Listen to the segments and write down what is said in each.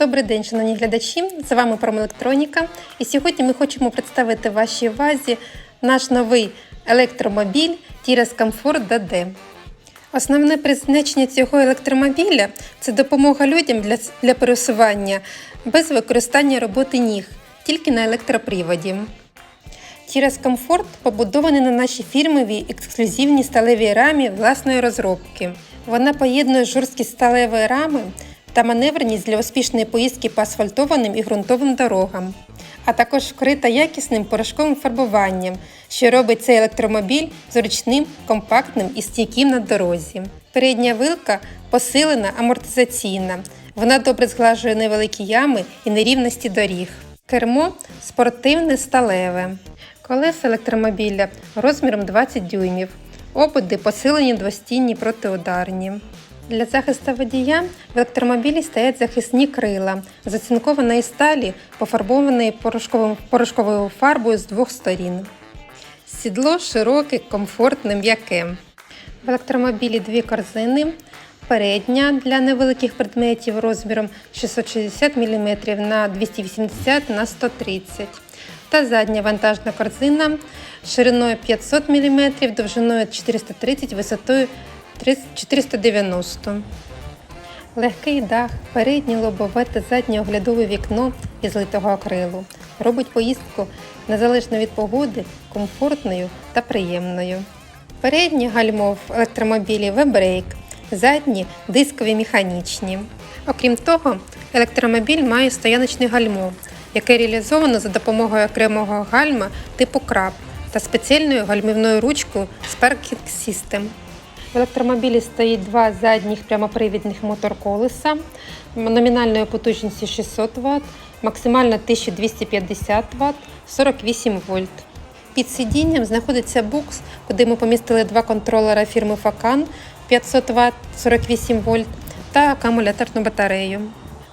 Добрий день, шановні глядачі! З вами Промелектроніка. І сьогодні ми хочемо представити вашій увазі наш новий електромобіль Tiras Comfort DD. Основне призначення цього електромобіля це допомога людям для, для пересування без використання роботи ніг, тільки на електроприводі. Tiras Comfort побудований на нашій фірмовій ексклюзивній сталевій рамі власної розробки. Вона поєднує жорсткість сталевої рами та маневреність для успішної поїздки по асфальтованим і ґрунтовим дорогам, а також вкрита якісним порошковим фарбуванням, що робить цей електромобіль зручним, компактним і стійким на дорозі. Передня вилка посилена амортизаційна. Вона добре зглажує невеликі ями і нерівності доріг. Кермо спортивне сталеве. Колеса електромобіля розміром 20 дюймів. Ободи посилені двостінні протиударні. Для захисту водія в електромобілі стоять захисні крила з оцинкованої сталі, пофарбованої порошковою фарбою з двох сторін. Сідло широке, комфортне, м'яке. В електромобілі дві корзини. Передня для невеликих предметів розміром 660 мм на 280 на 130 та задня вантажна корзина шириною 500 мм, довжиною 430 висотою 30 490 Легкий дах, переднє лобове та заднє оглядове вікно із литого акрилу робить поїздку незалежно від погоди комфортною та приємною. Передні гальмо в електромобілі вебрейк, задні дискові механічні. Окрім того, електромобіль має стояночне гальмо, яке реалізовано за допомогою окремого гальма типу краб та спеціальною гальмівною ручкою Sparking System. В електромобілі стоїть два задніх прямопривідних мотор-колеса номінальною потужністю 600 Вт, максимально 1250 Вт, 48 вольт. Під сидінням знаходиться букс, куди ми помістили два контролера фірми Facan 500 Вт, 48 вольт та акумуляторну батарею.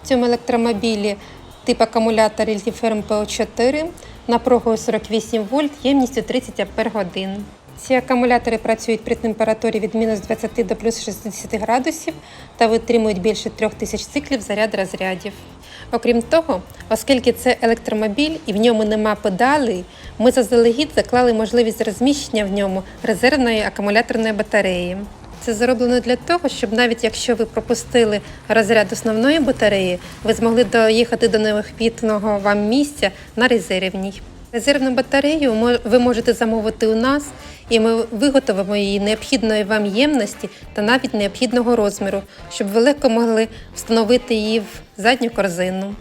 В цьому електромобілі тип акумулятора Iltiferm PO4 напругою 48 вольт, ємністю 30 Ах. Ці акумулятори працюють при температурі від мінус 20 до плюс 60 градусів та витримують більше 3000 циклів заряд розрядів. Окрім того, оскільки це електромобіль і в ньому нема педалей, ми заздалегідь заклали можливість розміщення в ньому резервної акумуляторної батареї. Це зроблено для того, щоб навіть якщо ви пропустили розряд основної батареї, ви змогли доїхати до необхідного вам місця на резервній. Резервну батарею ви можете замовити у нас, і ми виготовимо її необхідної вам ємності та навіть необхідного розміру, щоб ви легко могли встановити її в задню корзину.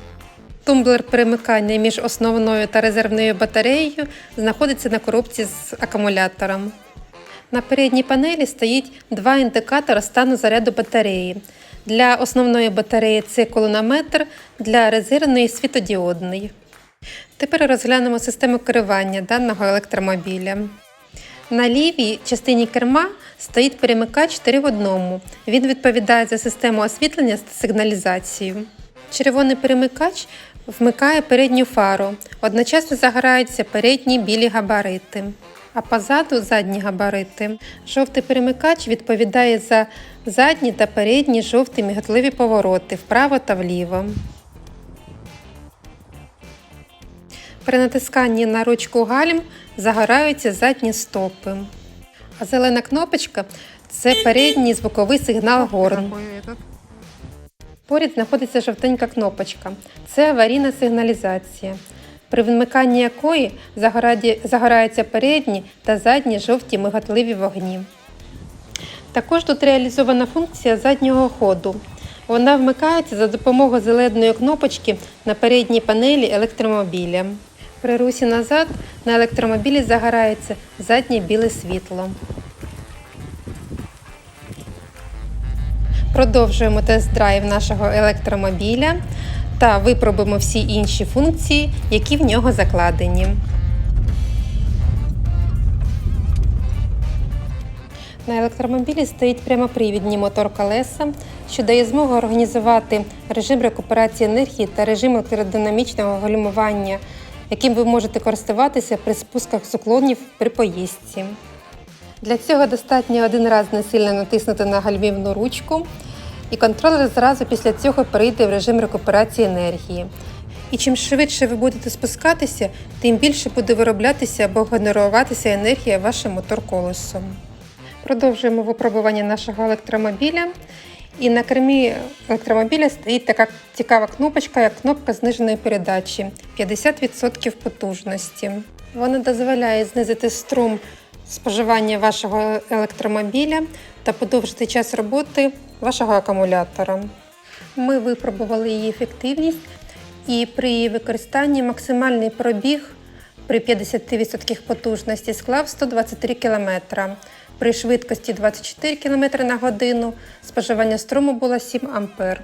Тумблер перемикання між основною та резервною батареєю знаходиться на коробці з акумулятором. На передній панелі стоїть два індикатори стану заряду батареї. Для основної батареї це колонометр, для резервної світодіодний. Тепер розглянемо систему керування даного електромобіля. На лівій частині керма стоїть перемикач 4 в одному. Він відповідає за систему освітлення та сигналізацію. Червоний перемикач вмикає передню фару. Одночасно загораються передні білі габарити, а позаду задні габарити. Жовтий перемикач відповідає за задні та передні жовті міготливі повороти вправо та вліво. При натисканні на ручку гальм загораються задні стопи. А зелена кнопочка це передній звуковий сигнал горн. Поряд знаходиться жовтенька кнопочка. Це аварійна сигналізація, при вмиканні якої загораються передні та задні жовті миготливі вогні. Також тут реалізована функція заднього ходу. Вона вмикається за допомогою зеленої кнопочки на передній панелі електромобіля. При русі назад на електромобілі загорається заднє біле світло. Продовжуємо тест-драйв нашого електромобіля та випробуємо всі інші функції, які в нього закладені. На електромобілі стоїть прямопривідні мотор колеса, що дає змогу організувати режим рекуперації енергії та режим електродинамічного гальмування, яким ви можете користуватися при спусках з уклонів при поїздці. Для цього достатньо один раз не сильно натиснути на гальмівну ручку і контролер зразу після цього перейде в режим рекуперації енергії. І чим швидше ви будете спускатися, тим більше буде вироблятися або генеруватися енергія вашим мотор-колесом. Продовжуємо випробування нашого електромобіля. І на кермі електромобіля стоїть така цікава кнопочка, як кнопка зниженої передачі 50% потужності. Вона дозволяє знизити струм споживання вашого електромобіля та подовжити час роботи вашого акумулятора. Ми випробували її ефективність і при її використанні максимальний пробіг при 50% потужності склав 123 км. При швидкості 24 км на годину споживання струму було 7 А.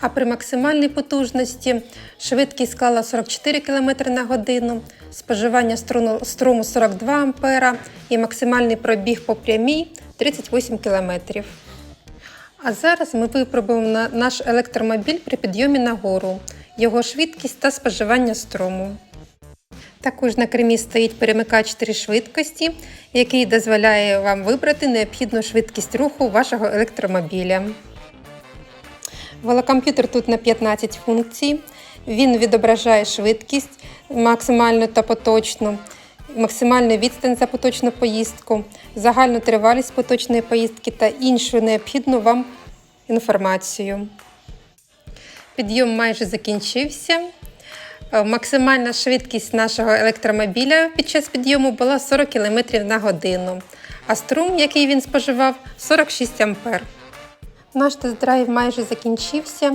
А при максимальній потужності швидкість склала 44 км на годину, споживання струму, струму 42 А і максимальний пробіг по прямій 38 км. А зараз ми випробуємо на- наш електромобіль при підйомі на гору, його швидкість та споживання струму. Також на кермі стоїть перемикач три швидкості, який дозволяє вам вибрати необхідну швидкість руху вашого електромобіля. Волокомп'ютер тут на 15 функцій. Він відображає швидкість максимальну та поточну, максимальну відстань за поточну поїздку, загальну тривалість поточної поїздки та іншу необхідну вам інформацію. Підйом майже закінчився. Е, Максимальна швидкість нашого електромобіля під час підйому була 40 км на годину, а струм, який він споживав, 46 А. Наш тест-драйв майже закінчився.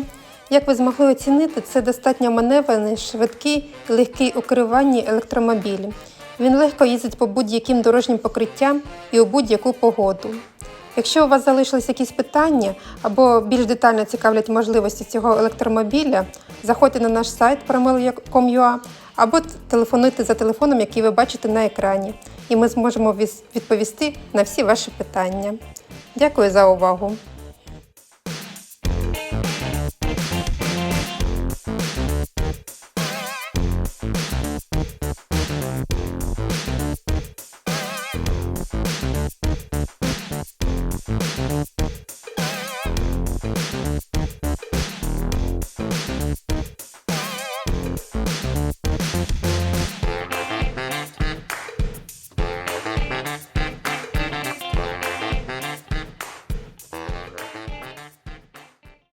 Як ви змогли оцінити, це достатньо маневрений, швидкий і легкий у керуванні електромобіль. Він легко їздить по будь-яким дорожнім покриттям і у будь-яку погоду. Якщо у вас залишились якісь питання або більш детально цікавлять можливості цього електромобіля, заходьте на наш сайт promil.com.ua або телефонуйте за телефоном, який ви бачите на екрані, і ми зможемо відповісти на всі ваші питання. Дякую за увагу!